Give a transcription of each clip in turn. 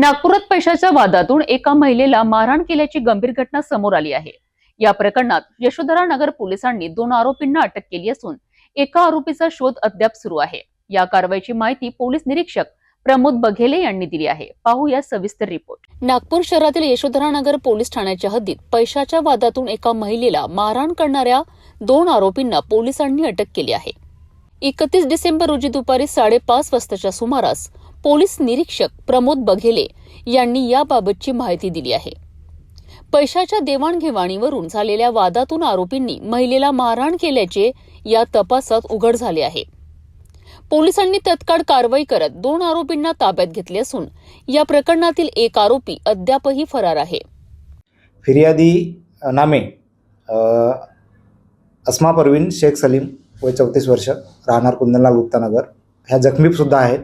नागपुरात पैशाच्या वादातून एका महिलेला मारहाण केल्याची गंभीर घटना समोर आली आहे. या प्रकरणात यशोधरा नगर पोलिसांनी दोन आरोपींना अटक केली असून एका आरोपीचा शोध अद्याप सुरू आहे. या कारवाईची माहिती पोलीस निरीक्षक प्रमोद बघेले यांनी दिली आहे. पाहूया सविस्तर रिपोर्ट. नागपूर शहरातील यशोधरा नगर पोलीस ठाण्याच्या हद्दीत पैशाच्या वादातून एका महिलेला मारहाण करणाऱ्या दोन आरोपींना पोलिसांनी अटक केली आहे. एकतीस डिसेंबर रोजी दुपारी साडेपाच वाजताच्या सुमारास पोलीस निरीक्षक प्रमोद बघेले यांनी याबाबतची माहिती दिली आहे. पैशाच्या देवाणघेवाणीवरून झालेल्या वादातून आरोपींनी महिलेला मारहाण केल्याचे या तपासात उघड झाले आहे. पोलिसांनी तत्काळ कारवाई करत दोन आरोपींना ताब्यात घेतले असून या प्रकरणातील एक आरोपी अद्यापही फरार आहे. फिर्यादी नामे अस्मा परवीन शेख सलीम वय चौतीस वर्ष राहणार कुंदनलाल गुप्तानगर. ह्या जखमीसुद्धा आहेत.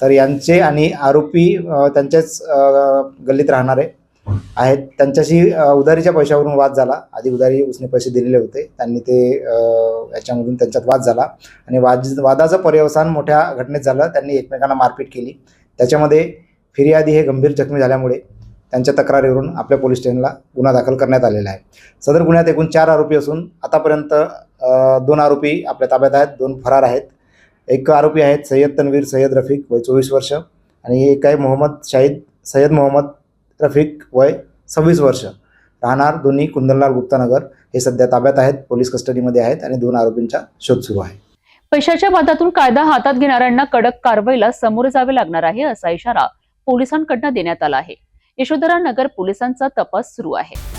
तर यांचे आणि आरोपी त्यांच्याच गल्लीत राहणारे आहेत. त्यांच्याशी उधारीच्या पैशावरून वाद झाला. आधी उधारी उसने पैसे दिलेले होते. त्यांनी ते याच्यामधून त्यांच्यात वाद झाला. आणि वाद वादाचं पर्यवसान मोठ्या घटनेत झालं. त्यांनी एकमेकांना मारपीट केली. त्याच्यामध्ये फिर्यादी हे गंभीर जखमी झाल्यामुळे त्यांच्या तक्रारीवरून आपल्या पोलीस स्टेशनला गुन्हा दाखल करण्यात आलेला आहे. सदर गुन्ह्यात एकूण चार आरोपी असून आतापर्यंत दोन आरोपी आपल्या ताब्यात आहेत. दोन फरार आहेत. एक आरोपी आहेत सय्यद तन्वीर सय्यद रफिक वय चोवीस वर्ष. आणि एक आहे मोहम्मद शाहिद सय्यद मोहम्मद रफिक वय सव्वीस वर्ष. राहणार दोन्ही कुंदनलाल गुप्तानगर. हे सध्या ताब्यात आहेत पोलीस कस्टडीमध्ये आहेत आणि दोन आरोपींचा शोध सुरू आहे. पैशाच्या वादातून कायदा हातात घेणाऱ्यांना कडक कारवाईला सामोरे जावे लागणार आहे असा इशारा पोलिसांकडनं देण्यात आला आहे. यशोधरा नगर पोलिसांचा तपास सुरू आहे.